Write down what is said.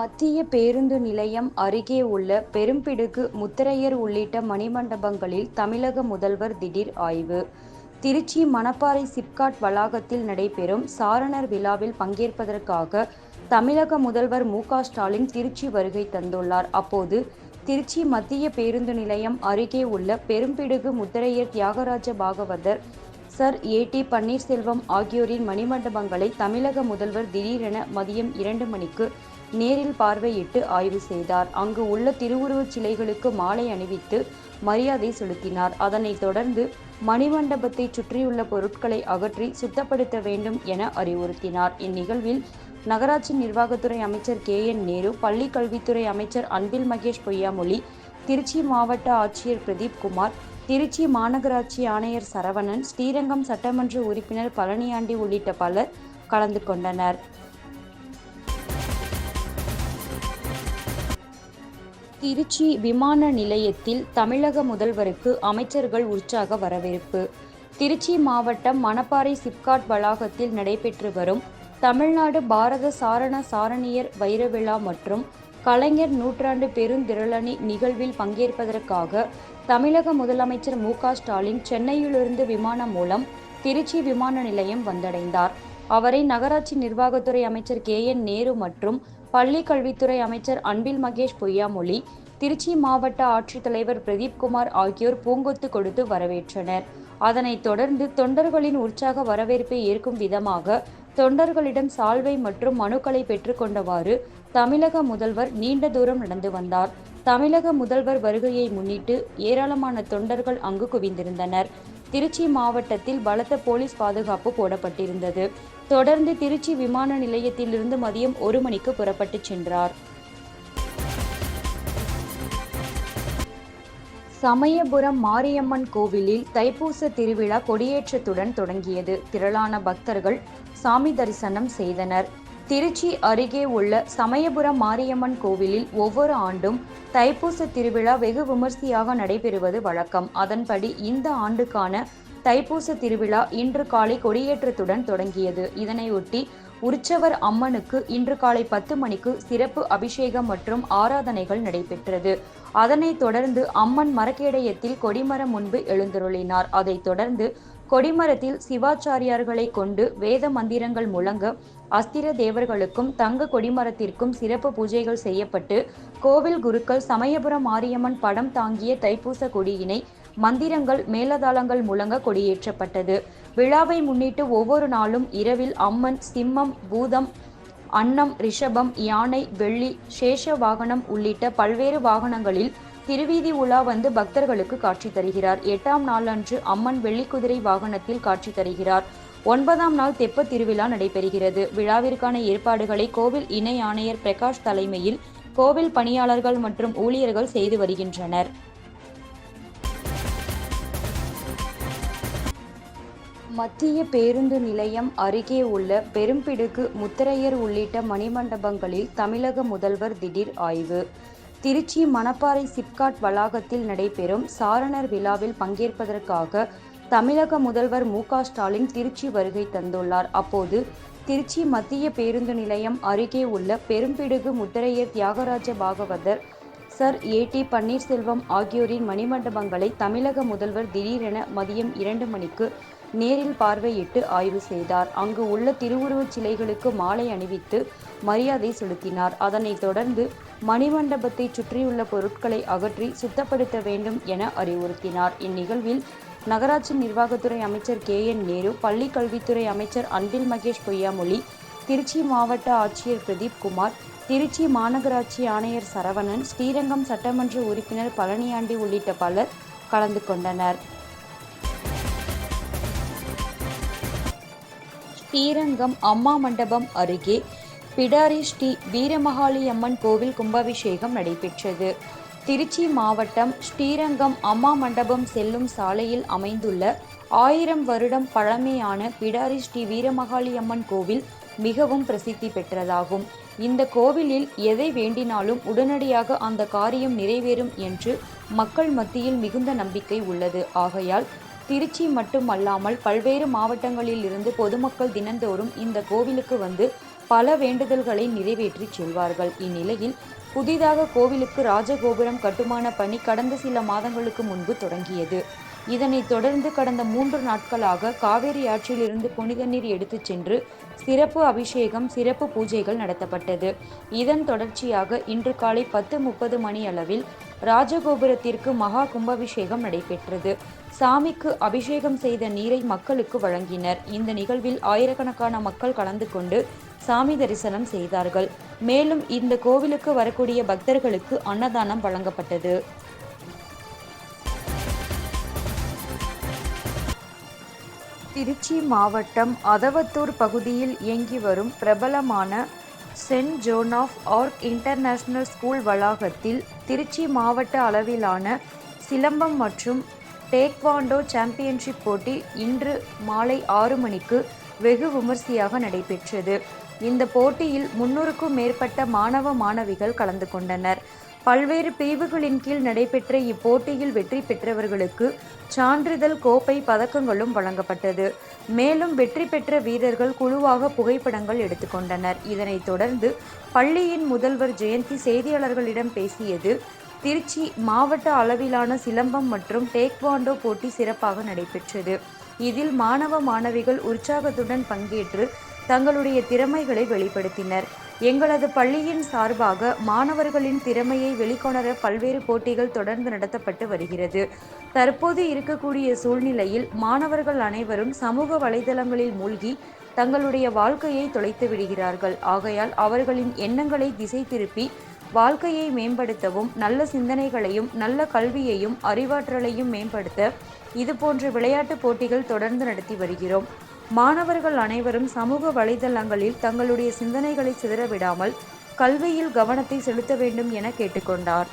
மத்திய பேருந்து நிலையம் அருகே உள்ள பெரும்பிடுகு முத்தரையர் உள்ளிட்ட மணிமண்டபங்களில் தமிழக முதல்வர் திடீர் ஆய்வு. திருச்சி மணப்பாறை சிப்காட் வளாகத்தில் நடைபெறும் சாரணர் விழாவில் பங்கேற்பதற்காக தமிழக முதல்வர் மு ஸ்டாலின் திருச்சி வருகை தந்துள்ளார். அப்போது திருச்சி மத்திய பேருந்து நிலையம் அருகே உள்ள Perumbidugu Mutharaiyar Thyagaraja Bhagavathar sir A T Panneerselvam ஆகியோரின் மணிமண்டபங்களை தமிழக முதல்வர் திடீரென மதியம் இரண்டு மணிக்கு நேரில் பார்வையிட்டு ஆய்வு செய்தார். அங்கு உள்ள திருவுருவச் சிலைகளுக்கு மாலை அணிவித்து மரியாதை செலுத்தினார். அதனைத் தொடர்ந்து மணிமண்டபத்தை சுற்றியுள்ள பொருட்களை அகற்றி சுத்தப்படுத்த வேண்டும் என அறிவுறுத்தினார். இந்நிகழ்வில் நகராட்சி நிர்வாகத்துறை அமைச்சர் கே. என். நேரு பள்ளி கல்வித்துறை அமைச்சர் அன்பில் மகேஷ் பொய்யாமொழி திருச்சி மாவட்ட ஆட்சியர் பிரதீப் குமார் திருச்சி மாநகராட்சி ஆணையர் சரவணன் ஸ்ரீரங்கம் சட்டமன்ற உறுப்பினர் பழனியாண்டி உள்ளிட்ட பலர் கலந்து கொண்டனர். திருச்சி விமான நிலையத்தில் தமிழக முதல்வருக்கு அமைச்சர்கள் உற்சாக வரவேற்பு. திருச்சி மாவட்டம் மணப்பாறை சிப்காட் வளாகத்தில் நடைபெற்று வரும் தமிழ்நாடு பாரத சாரண சாரணியர் வைரவிழா மற்றும் கலைஞர் நூற்றாண்டு பெருந்திரளணி நிகழ்வில் பங்கேற்பதற்காக தமிழக முதலமைச்சர் மு க ஸ்டாலின் சென்னையிலிருந்து விமானம் மூலம் திருச்சி விமான நிலையம் வந்தடைந்தார். அவரை நகராட்சி நிர்வாகத்துறை அமைச்சர் கே என் நேரு மற்றும் பள்ளி கல்வித்துறை அமைச்சர் அன்பில் மகேஷ் பொய்யாமொழி திருச்சி மாவட்ட ஆட்சித்தலைவர் பிரதீப் குமார் ஆகியோர் பூங்கொத்து கொடுத்து வரவேற்றனர். அதனைத் தொடர்ந்து தொண்டர்களின் உற்சாக வரவேற்பை ஏற்கும் விதமாக தொண்டர்களிடம் சால்வை மற்றும் மனுக்களை பெற்றுக்கொண்டவாறு தமிழக முதல்வர் நீண்ட தூரம் நடந்து வந்தார். தமிழக முதல்வர் வருகையை முன்னிட்டு ஏராளமான தொண்டர்கள் அங்கு குவிந்திருந்தனர். திருச்சி மாவட்டத்தில் பலத்த போலீஸ் பாதுகாப்பு போடப்பட்டிருந்தது. தொடர்ந்து திருச்சி விமான நிலையத்திலிருந்து மதியம் ஒரு மணிக்கு புறப்பட்டு சென்றார். சமயபுரம் மாரியம்மன் கோவிலில் தைப்பூச திருவிழா கொடியேற்றத்துடன் தொடங்கியது. திரளான பக்தர்கள் சாமி தரிசனம் செய்தனர். திருச்சி அருகே உள்ள சமயபுரம் மாரியம்மன் கோவிலில் ஒவ்வொரு ஆண்டும் தைப்பூச திருவிழா வெகு விமர்சையாக நடைபெறுவது வழக்கம். அதன்படி இந்த ஆண்டுக்கான தைப்பூச திருவிழா இன்று காலை கொடியேற்றத்துடன் தொடங்கியது. இதனையொட்டி உற்சவர் அம்மனுக்கு இன்று காலை பத்து மணிக்கு சிறப்பு அபிஷேகம் மற்றும் ஆராதனைகள் நடைபெற்றது. அதனைத் தொடர்ந்து அம்மன் மரக்கேடயத்தில் கொடிமரம் முன்பு எழுந்தருளினார். அதைத் தொடர்ந்து கொடிமரத்தில் சிவாச்சாரியார்களை கொண்டு வேத மந்திரங்கள் முழங்க அஸ்திர தேவர்களுக்கும் தங்க கொடிமரத்திற்கும் சிறப்பு பூஜைகள் செய்யப்பட்டு கோவில் குருக்கள் சமயபுரம் மாரியம்மன் படம் தாங்கிய தைப்பூச கொடியினை மந்திரங்கள் மேலதாளங்கள் முழங்க கொடியேற்றப்பட்டது. விழாவை முன்னிட்டு ஒவ்வொரு நாளும் இரவில் அம்மன் சிம்மம் பூதம் அன்னம் ரிஷபம் யானை வெள்ளி சேஷ வாகனம் உள்ளிட்ட பல்வேறு வாகனங்களில் திருவீதி உலா வந்து பக்தர்களுக்கு காட்சி தருகிறார். எட்டாம் நாளன்று அம்மன் வெள்ளிக்குதிரை வாகனத்தில் காட்சி தருகிறார். ஒன்பதாம் நாள் தெப்ப திருவிழா நடைபெறுகிறது. விழாவிற்கான ஏற்பாடுகளை கோவில் இணை ஆணையர் பிரகாஷ் தலைமையில் கோவில் பணியாளர்கள் மற்றும் ஊழியர்கள் செய்து வருகின்றனர். மத்திய பேருந்து நிலையம் அருகே உள்ள பெரும்பிடுக்கு முத்தரையர் உள்ளிட்ட மணிமண்டபங்களில் தமிழக முதல்வர் திடீர் ஆய்வு. திருச்சி மணப்பாறை சிப்காட் வளாகத்தில் நடைபெறும் சாரணர் விழாவில் பங்கேற்பதற்காக தமிழக முதல்வர் மு க ஸ்டாலின் திருச்சி வருகை தந்துள்ளார். அப்போது திருச்சி மத்திய பேருந்து நிலையம் அருகே உள்ள Perumbidugu Mutharaiyar Thyagaraja Bhagavathar sir A T Panneerselvam ஆகியோரின் மணிமண்டபங்களை தமிழக முதல்வர் திடீரென மதியம் இரண்டு மணிக்கு நேரில் பார்வையிட்டு ஆய்வு செய்தார். அங்கு உள்ள திருவுருவச் சிலைகளுக்கு மாலை அணிவித்து மரியாதை செலுத்தினார். அதனைத் தொடர்ந்து மணிமண்டபத்தை சுற்றியுள்ள பொருட்களை அகற்றி சுத்தப்படுத்த வேண்டும் என அறிவுறுத்தினார். இந்நிகழ்வில் நகராட்சி நிர்வாகத்துறை அமைச்சர் கே என் நேரு பள்ளி கல்வித்துறை அமைச்சர் அன்பில் மகேஷ் பொய்யாமொழி திருச்சி மாவட்ட ஆட்சியர் பிரதீப் குமார் திருச்சி மாநகராட்சி ஆணையர் சரவணன் ஸ்ரீரங்கம் சட்டமன்ற உறுப்பினர் பழனியாண்டி உள்ளிட்ட பலர் கலந்து கொண்டனர். ஸ்ரீரங்கம் அம்மா மண்டபம் அருகே பிடாரி ஸ்ரீ வீரமகாளி அம்மன் கோவில் கும்பாபிஷேகம் நடைபெற்றது. திருச்சி மாவட்டம் ஸ்ரீரங்கம் அம்மா மண்டபம் செல்லும் சாலையில் அமைந்துள்ள ஆயிரம் வருடம் பழமையான பிடாரி ஸ்ரீ வீரமகாளி அம்மன் கோவில் மிகவும் பிரசித்தி பெற்றதாகும். இந்த கோவிலில் எதை வேண்டினாலும் உடனடியாக அந்த காரியம் நிறைவேறும் என்று மக்கள் மத்தியில் மிகுந்த நம்பிக்கை உள்ளது. ஆகையால் திருச்சி மட்டுமல்லாமல் பல்வேறு மாவட்டங்களில் இருந்து பொதுமக்கள் தினந்தோறும் இந்த கோவிலுக்கு வந்து பல வேண்டுதல்களை நிறைவேற்றி செல்வார்கள். இந்நிலையில் புதிதாக கோவிலுக்கு ராஜகோபுரம் கட்டுமான பணி கடந்த சில மாதங்களுக்கு முன்பு தொடங்கியது. இதனைத் தொடர்ந்து கடந்த மூன்று நாட்களாக காவேரி ஆற்றிலிருந்து புனித நீர் எடுத்துச் சென்று சிறப்பு அபிஷேகம் சிறப்பு பூஜைகள் நடத்தப்பட்டது. இதன் தொடர்ச்சியாக இன்று காலை பத்து முப்பது மணி அளவில் ராஜகோபுரத்திற்கு மகா கும்பாபிஷேகம் நடைபெற்றது. சாமிக்கு அபிஷேகம் செய்த நீரை மக்களுக்கு வழங்கினர். இந்த நிகழ்வில் ஆயிரக்கணக்கான மக்கள் கலந்து கொண்டு சாமி தரிசனம் செய்தார்கள். மேலும் இந்த கோவிலுக்கு வரக்கூடிய பக்தர்களுக்கு அன்னதானம் வழங்கப்பட்டது. திருச்சி மாவட்டம் அதவத்தூர் பகுதியில் இயங்கி வரும் பிரபலமான saint Joan of Arc international school வளாகத்தில் திருச்சி மாவட்ட அளவிலான சிலம்பம் மற்றும் டேக்வாண்டோ சாம்பியன்ஷிப் போட்டி இன்று மாலை ஆறு மணிக்கு வெகு விமர்சையாக நடைபெற்றது. இந்த போட்டியில் முன்னூறுக்கும் மேற்பட்ட மாணவ மாணவிகள் கலந்து கொண்டனர். பல்வேறு பிரிவுகளின் கீழ் நடைபெற்ற இப்போட்டியில் வெற்றி பெற்றவர்களுக்கு சான்றிதழ் கோப்பை பதக்கங்களும் வழங்கப்பட்டது. மேலும் வெற்றி பெற்ற வீரர்கள் குழுவாக புகைப்படங்கள் எடுத்துக்கொண்டனர் இதனைத் தொடர்ந்து பள்ளியின் முதல்வர் ஜெயந்தி செய்தியாளர்களிடம் பேசியது திருச்சி மாவட்ட அளவிலான சிலம்பம் மற்றும் டேக்வாண்டோ போட்டி சிறப்பாக நடைபெற்றது. இதில் மாணவ மாணவிகள் உற்சாகத்துடன் பங்கேற்று தங்களுடைய திறமைகளை வெளிப்படுத்தினர். எங்களது பள்ளியின் சார்பாக மாணவர்களின் திறமையை வெளிக்கொணர பல்வேறு போட்டிகள் தொடர்ந்து நடத்தப்பட்டு வருகிறது. தற்போது இருக்கக்கூடிய சூழ்நிலையில் மாணவர்கள் அனைவரும் சமூக வலைதளங்களில் மூழ்கி தங்களுடைய வாழ்க்கையை தொலைத்து விடுகிறார்கள். ஆகையால் அவர்களின் எண்ணங்களை திசை திருப்பி வாழ்க்கையை மேம்படுத்தவும் நல்ல சிந்தனைகளையும் நல்ல கல்வியையும் அறிவாற்றலையும் மேம்படுத்த இதுபோன்ற விளையாட்டுப் போட்டிகள் தொடர்ந்து நடத்தி வருகிறோம். மாணவர்கள் அனைவரும் சமூக வலைதளங்களில் தங்களுடைய சிந்தனைகளை சிதறவிடாமல் கல்வியில் கவனத்தை செலுத்த வேண்டும் என கேட்டுக்கொண்டார்.